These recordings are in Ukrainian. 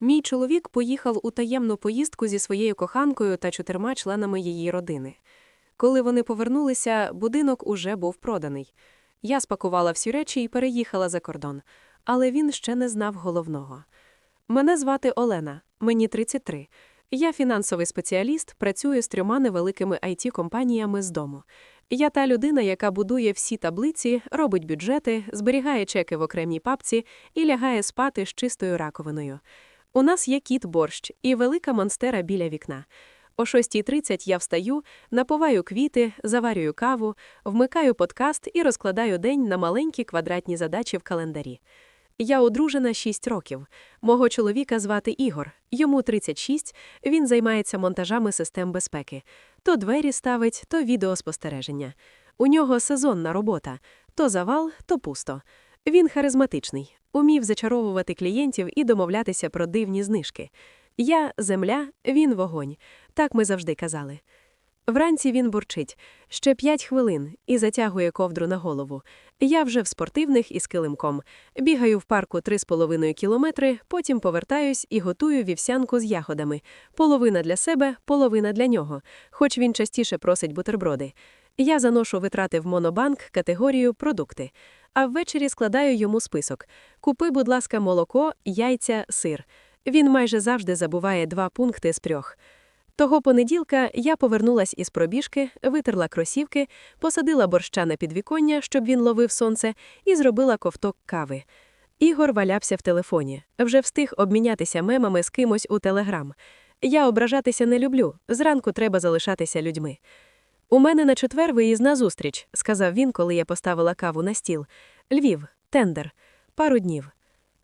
Мій чоловік поїхав у таємну поїздку зі своєю коханкою та чотирма членами її родини. Коли вони повернулися, будинок уже був проданий. Я спакувала всі речі і переїхала за кордон, але він ще не знав головного. Мене звати Олена, мені 33. Я фінансовий спеціаліст, працюю з трьома невеликими it компаніями з дому. Я та людина, яка будує всі таблиці, робить бюджети, зберігає чеки в окремій папці і лягає спати з чистою раковиною. У нас є кіт борщ і велика монстера біля вікна. О 6.30 я встаю, напуваю квіти, заварюю каву, вмикаю подкаст і розкладаю день на маленькі квадратні задачі в календарі. Я одружена 6 років. Мого чоловіка звати Ігор. Йому 36, він займається монтажами систем безпеки. То двері ставить, то відеоспостереження. У нього сезонна робота то завал, то пусто. Він харизматичний, умів зачаровувати клієнтів і домовлятися про дивні знижки. Я земля, він вогонь. Так ми завжди казали. Вранці він бурчить ще п'ять хвилин і затягує ковдру на голову. Я вже в спортивних із килимком. Бігаю в парку 3,5 кілометри, потім повертаюсь і готую вівсянку з ягодами. Половина для себе, половина для нього, хоч він частіше просить бутерброди. Я заношу витрати в монобанк категорію продукти, а ввечері складаю йому список: купи, будь ласка, молоко, яйця, сир. Він майже завжди забуває два пункти з трьох. Того понеділка я повернулась із пробіжки, витерла кросівки, посадила борща на підвіконня, щоб він ловив сонце, і зробила ковток кави. Ігор валявся в телефоні, вже встиг обмінятися мемами з кимось у телеграм. Я ображатися не люблю, зранку треба залишатися людьми. У мене на четвер виїзна зустріч, сказав він, коли я поставила каву на стіл. Львів, тендер, пару днів.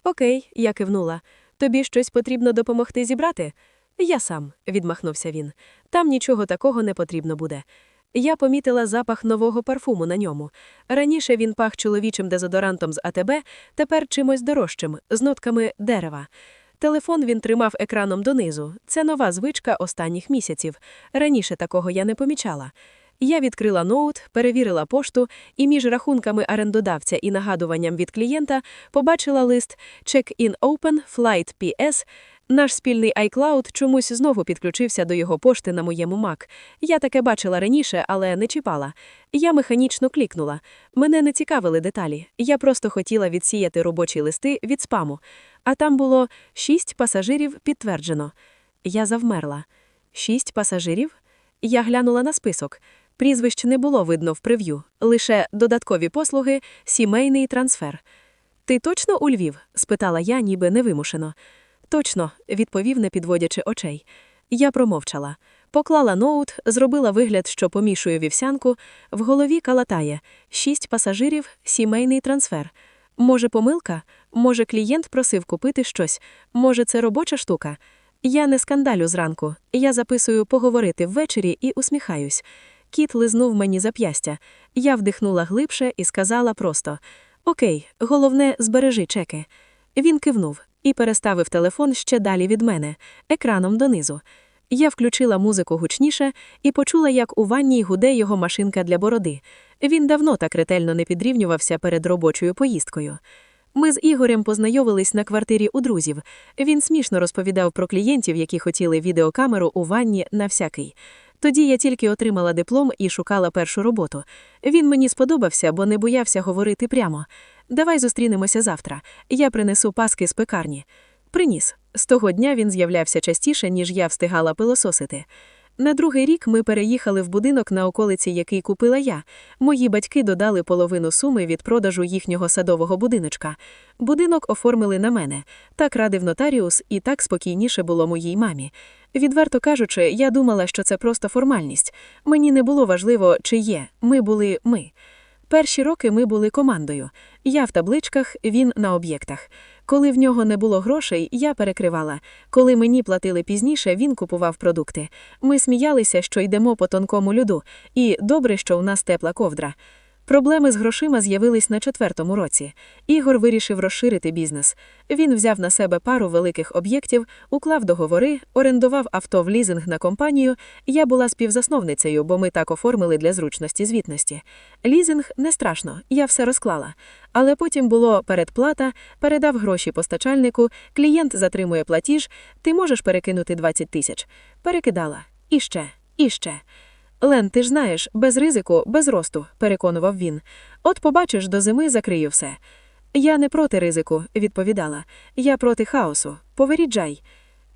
Окей, я кивнула. Тобі щось потрібно допомогти зібрати? Я сам, відмахнувся він. Там нічого такого не потрібно буде. Я помітила запах нового парфуму на ньому. Раніше він пах чоловічим дезодорантом з АТБ, тепер чимось дорожчим, з нотками дерева. Телефон він тримав екраном донизу. Це нова звичка останніх місяців. Раніше такого я не помічала. Я відкрила ноут, перевірила пошту і між рахунками орендодавця і нагадуванням від клієнта побачила лист Check-in Open Flight PS. Наш спільний iCloud чомусь знову підключився до його пошти на моєму Mac. Я таке бачила раніше, але не чіпала. Я механічно клікнула. Мене не цікавили деталі. Я просто хотіла відсіяти робочі листи від спаму. А там було шість пасажирів підтверджено. Я завмерла. Шість пасажирів? Я глянула на список. Прізвищ не було видно в прев'ю, лише додаткові послуги, сімейний трансфер. Ти точно у Львів? спитала я, ніби невимушено. Точно, відповів, не підводячи очей. Я промовчала. Поклала ноут, зробила вигляд, що помішую вівсянку, в голові калатає шість пасажирів, сімейний трансфер. Може, помилка? Може, клієнт просив купити щось, може, це робоча штука. Я не скандалю зранку, я записую поговорити ввечері і усміхаюсь. Кіт лизнув мені зап'ястя. Я вдихнула глибше і сказала просто: Окей, головне, збережи чеки. Він кивнув і переставив телефон ще далі від мене, екраном донизу. Я включила музику гучніше і почула, як у ванній гуде його машинка для бороди. Він давно так ретельно не підрівнювався перед робочою поїздкою. Ми з Ігорем познайомились на квартирі у друзів. Він смішно розповідав про клієнтів, які хотіли відеокамеру у ванні на всякий. Тоді я тільки отримала диплом і шукала першу роботу. Він мені сподобався, бо не боявся говорити прямо. Давай зустрінемося завтра. Я принесу паски з пекарні. Приніс. З того дня він з'являвся частіше, ніж я встигала пилососити. На другий рік ми переїхали в будинок на околиці, який купила я. Мої батьки додали половину суми від продажу їхнього садового будиночка. Будинок оформили на мене. Так радив нотаріус, і так спокійніше було моїй мамі. Відверто кажучи, я думала, що це просто формальність. Мені не було важливо, чи є. Ми були ми. Перші роки ми були командою. Я в табличках, він на об'єктах. Коли в нього не було грошей, я перекривала. Коли мені платили пізніше, він купував продукти. Ми сміялися, що йдемо по тонкому льоду, і добре, що у нас тепла ковдра. Проблеми з грошима з'явились на четвертому році. Ігор вирішив розширити бізнес. Він взяв на себе пару великих об'єктів, уклав договори, орендував авто в лізинг на компанію. Я була співзасновницею, бо ми так оформили для зручності звітності. Лізинг не страшно, я все розклала. Але потім було передплата, передав гроші постачальнику, клієнт затримує платіж, ти можеш перекинути 20 тисяч. Перекидала. І ще, і ще. Лен, ти ж знаєш, без ризику, без росту, переконував він. От побачиш, до зими закрию все. Я не проти ризику, відповідала. Я проти хаосу. Поверіджай.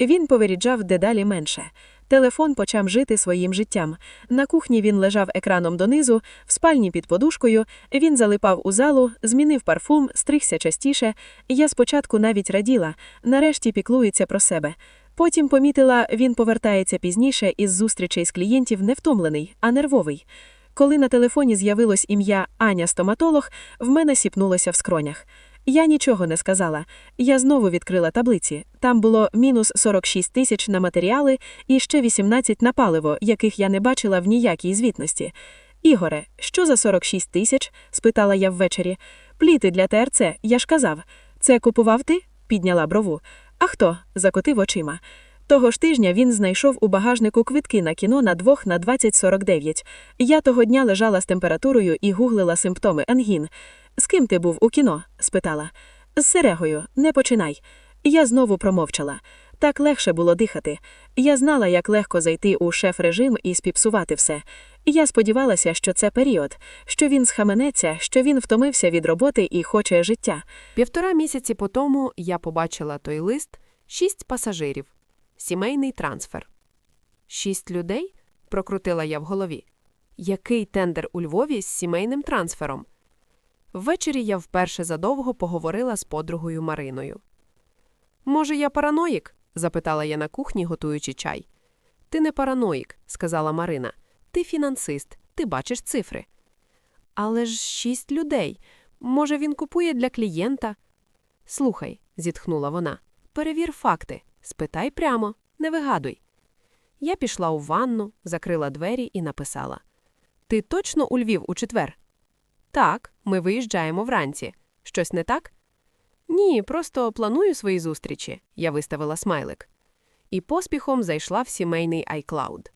Він поверіджав дедалі менше. Телефон почав жити своїм життям. На кухні він лежав екраном донизу, в спальні під подушкою, він залипав у залу, змінив парфум, стригся частіше. Я спочатку навіть раділа, нарешті піклується про себе. Потім помітила, він повертається пізніше із зустрічей з клієнтів не втомлений, а нервовий. Коли на телефоні з'явилось ім'я Аня стоматолог, в мене сіпнулося в скронях. Я нічого не сказала. Я знову відкрила таблиці. Там було мінус 46 тисяч на матеріали і ще 18 на паливо, яких я не бачила в ніякій звітності. Ігоре, що за 46 тисяч? спитала я ввечері. Пліти для ТРЦ, я ж казав. Це купував ти? підняла брову. А хто? закотив очима. Того ж тижня він знайшов у багажнику квитки на кіно на двох на 2049. Я того дня лежала з температурою і гуглила симптоми ангін. З ким ти був у кіно? спитала. З Серегою, не починай. Я знову промовчала. Так легше було дихати. Я знала, як легко зайти у шеф-режим і спіпсувати все. Я сподівалася, що це період, що він схаменеться, що він втомився від роботи і хоче життя. Півтора місяці по тому я побачила той лист шість пасажирів. Сімейний трансфер. Шість людей? прокрутила я в голові. Який тендер у Львові з сімейним трансфером? Ввечері я вперше задовго поговорила з подругою Мариною. Може, я параноїк? Запитала я на кухні, готуючи чай. Ти не параноїк, сказала Марина. Ти фінансист, ти бачиш цифри. Але ж шість людей. Може, він купує для клієнта? Слухай, зітхнула вона, перевір факти, спитай прямо, не вигадуй. Я пішла у ванну, закрила двері і написала: Ти точно у Львів у четвер? Так, ми виїжджаємо вранці. Щось не так? Ні, просто планую свої зустрічі, я виставила смайлик. І поспіхом зайшла в сімейний iCloud.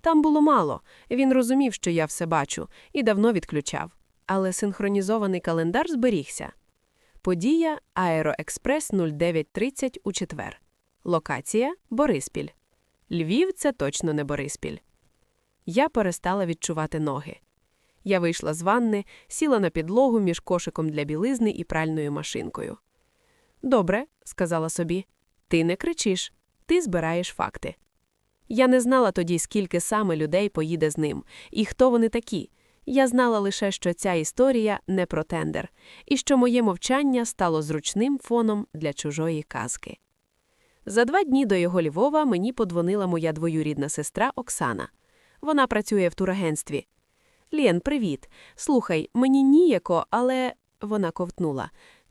Там було мало, він розумів, що я все бачу, і давно відключав. Але синхронізований календар зберігся. Подія Аероекспрес 0930 у четвер. Локація Бориспіль. Львів це точно не Бориспіль. Я перестала відчувати ноги. Я вийшла з ванни, сіла на підлогу між кошиком для білизни і пральною машинкою. Добре, сказала собі, ти не кричиш, ти збираєш факти. Я не знала тоді, скільки саме людей поїде з ним, і хто вони такі. Я знала лише, що ця історія не про тендер, і що моє мовчання стало зручним фоном для чужої казки. За два дні до його Львова мені подзвонила моя двоюрідна сестра Оксана. Вона працює в турагентстві. Лєн, привіт. Слухай, мені ніяко, але вона ковтнула.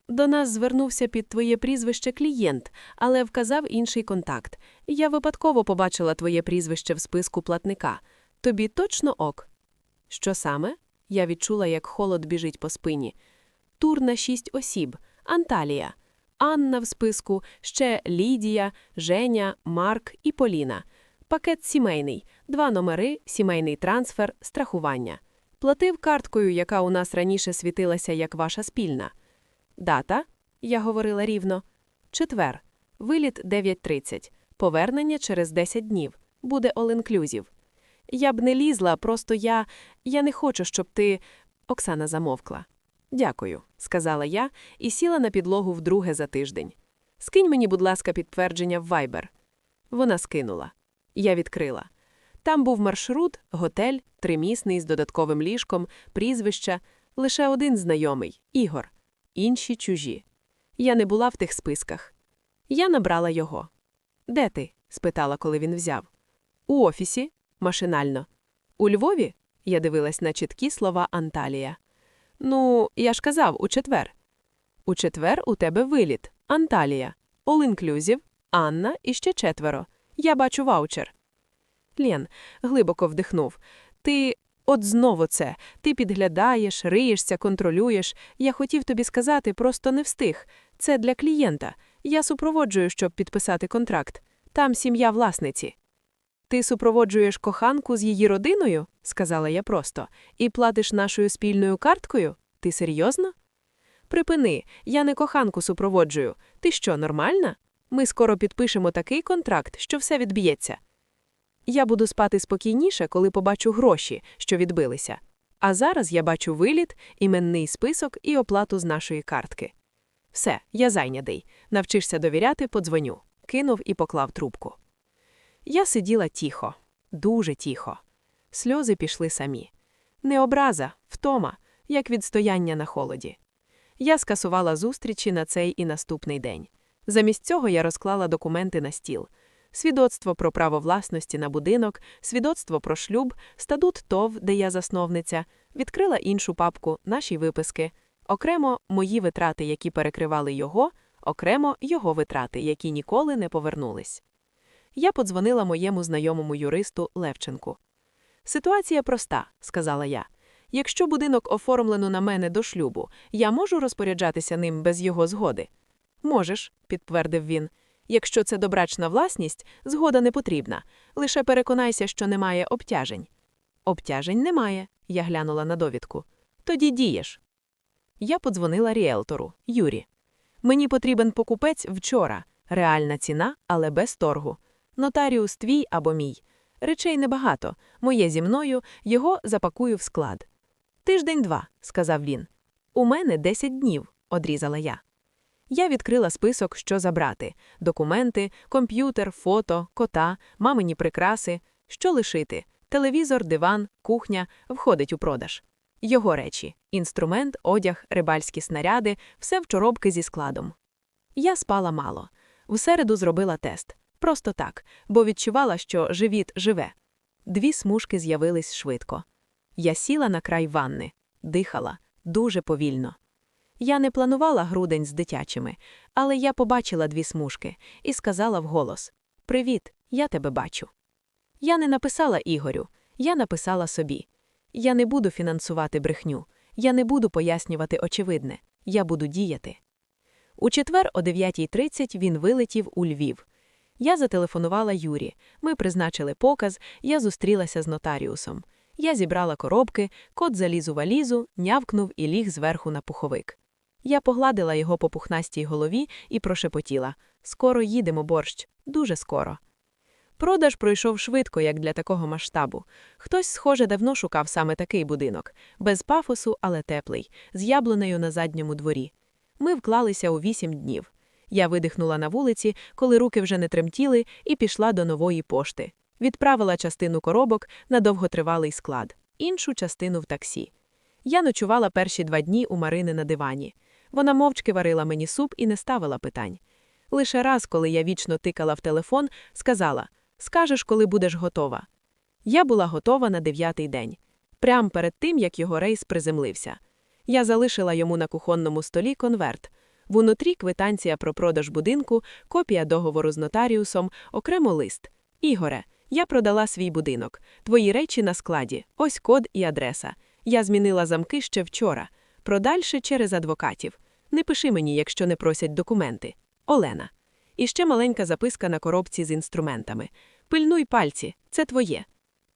До нас звернувся під твоє прізвище клієнт, але вказав інший контакт. Я випадково побачила твоє прізвище в списку платника. Тобі точно ок. Що саме? Я відчула, як холод біжить по спині. Тур на шість осіб, Анталія, Анна в списку, ще Лідія, Женя, Марк і Поліна. Пакет сімейний, два номери, сімейний трансфер, страхування. Платив карткою, яка у нас раніше світилася як ваша спільна. Дата, я говорила рівно. Четвер. Виліт 9.30. Повернення через 10 днів. Буде all-inclusive. Я б не лізла, просто я. Я не хочу, щоб ти. Оксана замовкла. Дякую, сказала я і сіла на підлогу вдруге за тиждень. Скинь мені, будь ласка, підтвердження в Viber. Вона скинула. Я відкрила. Там був маршрут, готель, тримісний з додатковим ліжком, прізвища, лише один знайомий Ігор, інші чужі. Я не була в тих списках. Я набрала його. Де ти? спитала, коли він взяв. У офісі, машинально. У Львові? Я дивилась на чіткі слова Анталія. Ну, я ж казав, у четвер. У четвер у тебе виліт, Анталія, All-Inclusive, Анна і ще четверо. Я бачу ваучер. Лєн глибоко вдихнув. Ти От знову це. Ти підглядаєш, риєшся, контролюєш. Я хотів тобі сказати, просто не встиг. Це для клієнта. Я супроводжую, щоб підписати контракт. Там сім'я власниці. Ти супроводжуєш коханку з її родиною, сказала я просто, і платиш нашою спільною карткою? Ти серйозно? Припини, я не коханку супроводжую. Ти що, нормальна? Ми скоро підпишемо такий контракт, що все відб'ється. Я буду спати спокійніше, коли побачу гроші, що відбилися. А зараз я бачу виліт, іменний список і оплату з нашої картки. Все, я зайнятий. Навчишся довіряти, подзвоню. Кинув і поклав трубку. Я сиділа тихо, дуже тихо. Сльози пішли самі. Не образа, втома, як відстояння на холоді. Я скасувала зустрічі на цей і наступний день. Замість цього я розклала документи на стіл. Свідоцтво про право власності на будинок, свідоцтво про шлюб, статут ТОВ, де я засновниця, відкрила іншу папку, наші виписки, окремо мої витрати, які перекривали його, окремо його витрати, які ніколи не повернулись. Я подзвонила моєму знайомому юристу Левченку. Ситуація проста, сказала я. Якщо будинок оформлено на мене до шлюбу, я можу розпоряджатися ним без його згоди? Можеш, підтвердив він. Якщо це добрачна власність, згода не потрібна. Лише переконайся, що немає обтяжень. Обтяжень немає, я глянула на довідку. Тоді дієш. Я подзвонила ріелтору Юрі. Мені потрібен покупець вчора. Реальна ціна, але без торгу. Нотаріус твій або мій. Речей небагато. Моє зі мною, його запакую в склад. Тиждень-два, сказав він. У мене 10 днів, одрізала я. Я відкрила список, що забрати: документи, комп'ютер, фото, кота, мамині прикраси, що лишити, телевізор, диван, кухня входить у продаж. Його речі, інструмент, одяг, рибальські снаряди, все в чоробки зі складом. Я спала мало. В середу зробила тест. Просто так, бо відчувала, що живіт живе. Дві смужки з'явились швидко. Я сіла на край ванни, дихала дуже повільно. Я не планувала грудень з дитячими, але я побачила дві смужки і сказала вголос: Привіт, я тебе бачу. Я не написала Ігорю, я написала собі. Я не буду фінансувати брехню, я не буду пояснювати очевидне, я буду діяти. У четвер о 9.30 він вилетів у Львів. Я зателефонувала Юрі. Ми призначили показ, я зустрілася з нотаріусом. Я зібрала коробки, кот заліз у валізу, нявкнув і ліг зверху на пуховик. Я погладила його по пухнастій голові і прошепотіла Скоро їдемо, борщ, дуже скоро. Продаж пройшов швидко, як для такого масштабу. Хтось, схоже, давно шукав саме такий будинок, без пафосу, але теплий, з яблунею на задньому дворі. Ми вклалися у вісім днів. Я видихнула на вулиці, коли руки вже не тремтіли, і пішла до нової пошти. Відправила частину коробок на довготривалий склад, іншу частину в таксі. Я ночувала перші два дні у Марини на дивані. Вона мовчки варила мені суп і не ставила питань. Лише раз, коли я вічно тикала в телефон, сказала Скажеш, коли будеш готова. Я була готова на дев'ятий день, прямо перед тим, як його рейс приземлився. Я залишила йому на кухонному столі конверт. Внутрі квитанція про продаж будинку, копія договору з нотаріусом, окремо лист. Ігоре, я продала свій будинок. Твої речі на складі. Ось код і адреса. Я змінила замки ще вчора. Продальше через адвокатів. Не пиши мені, якщо не просять документи. Олена. І ще маленька записка на коробці з інструментами. Пильнуй пальці, це твоє.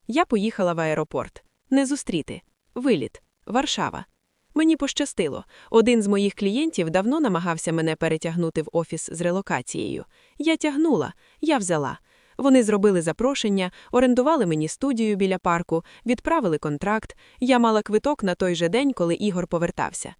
Я поїхала в аеропорт. Не зустріти. Виліт. Варшава. Мені пощастило. Один з моїх клієнтів давно намагався мене перетягнути в офіс з релокацією. Я тягнула, я взяла. Вони зробили запрошення, орендували мені студію біля парку, відправили контракт. Я мала квиток на той же день, коли Ігор повертався.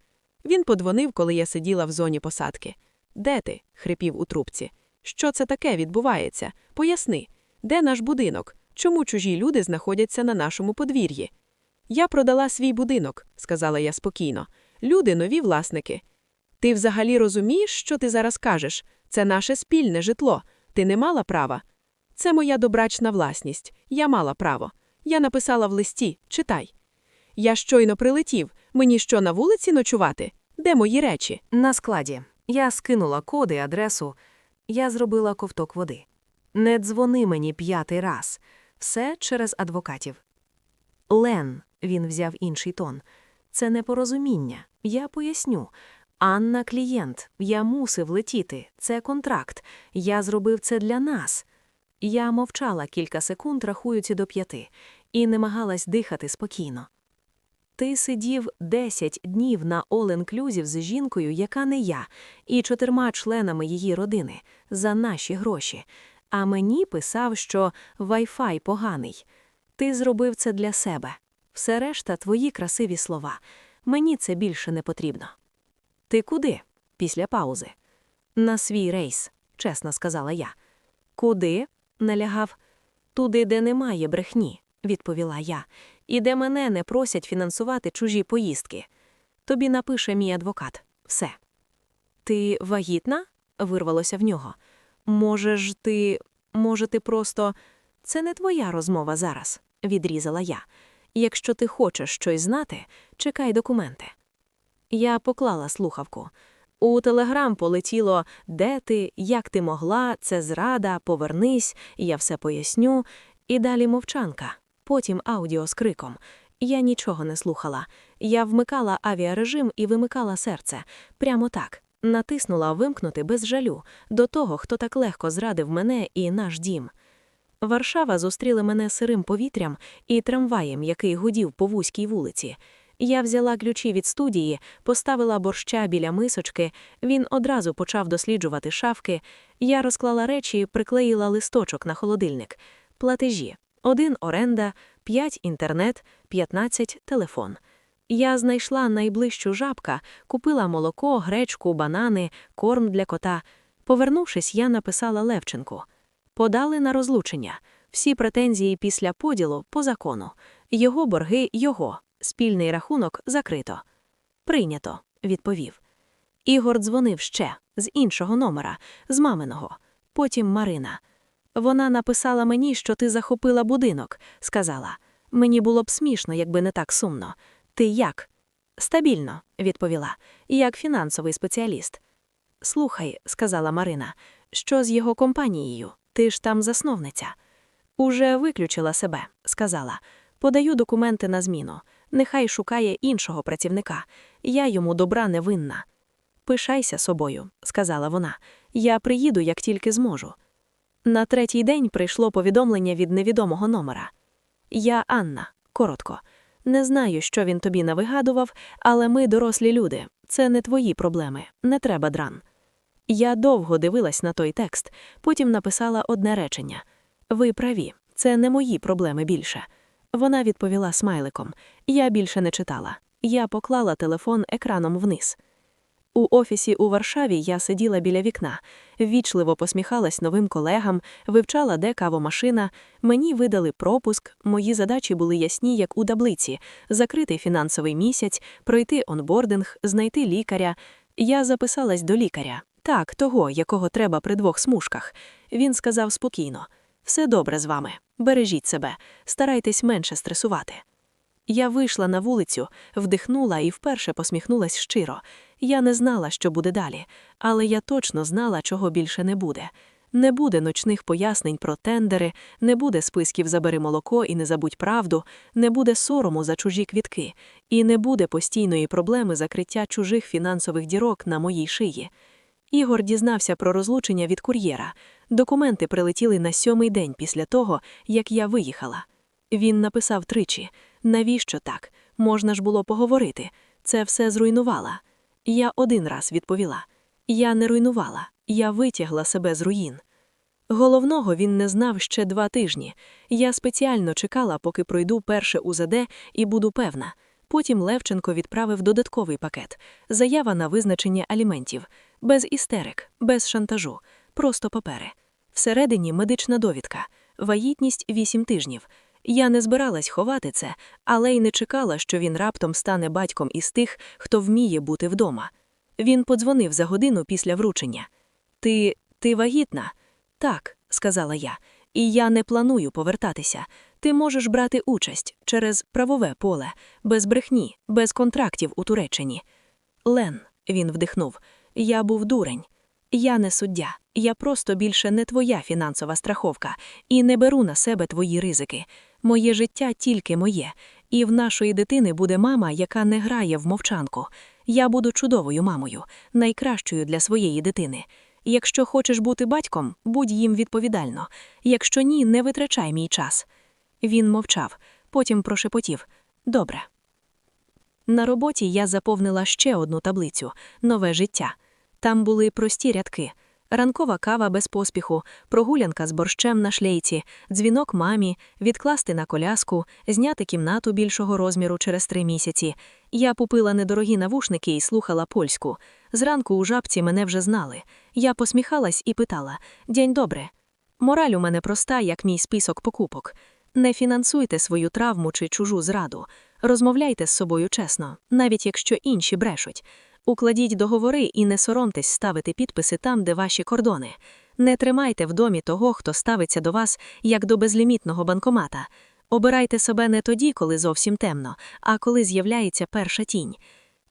Він подзвонив, коли я сиділа в зоні посадки. Де ти? хрипів у трубці. Що це таке відбувається? Поясни, де наш будинок? Чому чужі люди знаходяться на нашому подвір'ї? Я продала свій будинок, сказала я спокійно. Люди нові власники. Ти взагалі розумієш, що ти зараз кажеш? Це наше спільне житло. Ти не мала права. Це моя добрачна власність. Я мала право. Я написала в листі читай. Я щойно прилетів. Мені що на вулиці ночувати? Де мої речі? На складі. Я скинула коди, адресу. Я зробила ковток води. Не дзвони мені п'ятий раз. Все через адвокатів. Лен, він взяв інший тон. Це непорозуміння. Я поясню. Анна клієнт, я мусив летіти. Це контракт. Я зробив це для нас. Я мовчала кілька секунд, рахуючи до п'яти, і намагалась дихати спокійно. Ти сидів 10 днів на all-inclusive з жінкою, яка не я, і чотирма членами її родини за наші гроші. А мені писав, що Wi-Fi поганий. Ти зробив це для себе. Все решта твої красиві слова. Мені це більше не потрібно. Ти куди? після паузи. На свій рейс, чесно сказала я. Куди? Налягав. Туди, де немає брехні, відповіла я, і де мене не просять фінансувати чужі поїздки. Тобі напише мій адвокат. Все. Ти вагітна? вирвалося в нього. Може ж ти. Може, ти просто. Це не твоя розмова зараз, відрізала я. Якщо ти хочеш щось знати, чекай документи. Я поклала слухавку. У телеграм полетіло де ти, як ти могла, це зрада, повернись, я все поясню. І далі мовчанка, потім аудіо з криком. Я нічого не слухала. Я вмикала авіарежим і вимикала серце. Прямо так. Натиснула вимкнути без жалю до того, хто так легко зрадив мене і наш дім. Варшава зустріла мене сирим повітрям і трамваєм, який гудів по вузькій вулиці. Я взяла ключі від студії, поставила борща біля мисочки, він одразу почав досліджувати шафки. Я розклала речі, приклеїла листочок на холодильник. Платежі. Один оренда, п'ять інтернет, п'ятнадцять телефон. Я знайшла найближчу жабка, купила молоко, гречку, банани, корм для кота. Повернувшись, я написала Левченку. Подали на розлучення. Всі претензії після поділу по закону. Його борги його. Спільний рахунок закрито. Прийнято, відповів. Ігор дзвонив ще з іншого номера, з маминого. Потім Марина. Вона написала мені, що ти захопила будинок, сказала. Мені було б смішно, якби не так сумно. Ти як? Стабільно, відповіла, як фінансовий спеціаліст. Слухай, сказала Марина, що з його компанією? Ти ж там засновниця. Уже виключила себе, сказала. Подаю документи на зміну. Нехай шукає іншого працівника. Я йому добра не винна. Пишайся собою, сказала вона. Я приїду, як тільки зможу. На третій день прийшло повідомлення від невідомого номера. Я Анна, коротко. Не знаю, що він тобі навигадував, але ми дорослі люди. Це не твої проблеми, не треба дран. Я довго дивилась на той текст, потім написала одне речення: Ви праві, це не мої проблеми більше. Вона відповіла смайликом. Я більше не читала. Я поклала телефон екраном вниз. У офісі у Варшаві я сиділа біля вікна, ввічливо посміхалась новим колегам, вивчала, де кавомашина. Мені видали пропуск, мої задачі були ясні, як у таблиці: закрити фінансовий місяць, пройти онбординг, знайти лікаря. Я записалась до лікаря. Так, того, якого треба при двох смужках. Він сказав спокійно: все добре з вами, бережіть себе, старайтесь менше стресувати. Я вийшла на вулицю, вдихнула і вперше посміхнулась щиро. Я не знала, що буде далі, але я точно знала, чого більше не буде. Не буде ночних пояснень про тендери, не буде списків «Забери молоко і не забудь правду, не буде сорому за чужі квітки, і не буде постійної проблеми закриття чужих фінансових дірок на моїй шиї. Ігор дізнався про розлучення від кур'єра. Документи прилетіли на сьомий день після того, як я виїхала. Він написав тричі: навіщо так? Можна ж було поговорити. Це все зруйнувала. Я один раз відповіла: я не руйнувала, я витягла себе з руїн. Головного він не знав ще два тижні. Я спеціально чекала, поки пройду перше УЗД і буду певна. Потім Левченко відправив додатковий пакет заява на визначення аліментів, без істерик, без шантажу, просто папери. Всередині медична довідка, вагітність 8 тижнів. Я не збиралась ховати це, але й не чекала, що він раптом стане батьком із тих, хто вміє бути вдома. Він подзвонив за годину після вручення. Ти ти вагітна? Так, сказала я, і я не планую повертатися. Ти можеш брати участь через правове поле, без брехні, без контрактів у Туреччині. Лен, він вдихнув, я був дурень. Я не суддя, я просто більше не твоя фінансова страховка і не беру на себе твої ризики. Моє життя тільки моє, І в нашої дитини буде мама, яка не грає в мовчанку. Я буду чудовою мамою, найкращою для своєї дитини. Якщо хочеш бути батьком, будь їм відповідально. Якщо ні, не витрачай мій час. Він мовчав, потім прошепотів Добре. На роботі я заповнила ще одну таблицю нове життя. Там були прості рядки: ранкова кава без поспіху, прогулянка з борщем на шлейці, дзвінок мамі, відкласти на коляску, зняти кімнату більшого розміру через три місяці. Я купила недорогі навушники і слухала польську. Зранку у жабці мене вже знали. Я посміхалась і питала: День добре. Мораль у мене проста, як мій список покупок. Не фінансуйте свою травму чи чужу зраду. Розмовляйте з собою чесно, навіть якщо інші брешуть. Укладіть договори і не соромтесь ставити підписи там, де ваші кордони. Не тримайте в домі того, хто ставиться до вас як до безлімітного банкомата. Обирайте себе не тоді, коли зовсім темно, а коли з'являється перша тінь.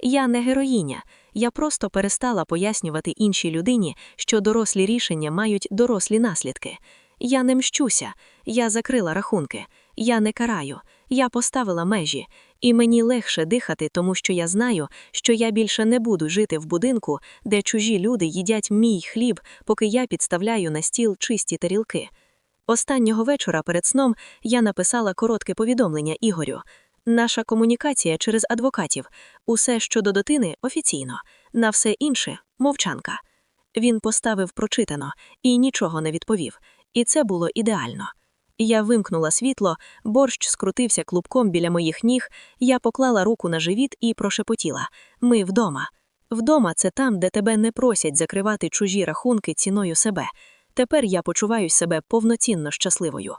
Я не героїня, я просто перестала пояснювати іншій людині, що дорослі рішення мають дорослі наслідки. Я не мщуся, я закрила рахунки, я не караю, я поставила межі, і мені легше дихати, тому що я знаю, що я більше не буду жити в будинку, де чужі люди їдять мій хліб, поки я підставляю на стіл чисті тарілки. Останнього вечора перед сном я написала коротке повідомлення Ігорю. Наша комунікація через адвокатів, усе щодо дитини офіційно, на все інше мовчанка. Він поставив прочитано і нічого не відповів, і це було ідеально. Я вимкнула світло, борщ скрутився клубком біля моїх ніг, я поклала руку на живіт і прошепотіла Ми вдома. Вдома це там, де тебе не просять закривати чужі рахунки ціною себе. Тепер я почуваю себе повноцінно щасливою.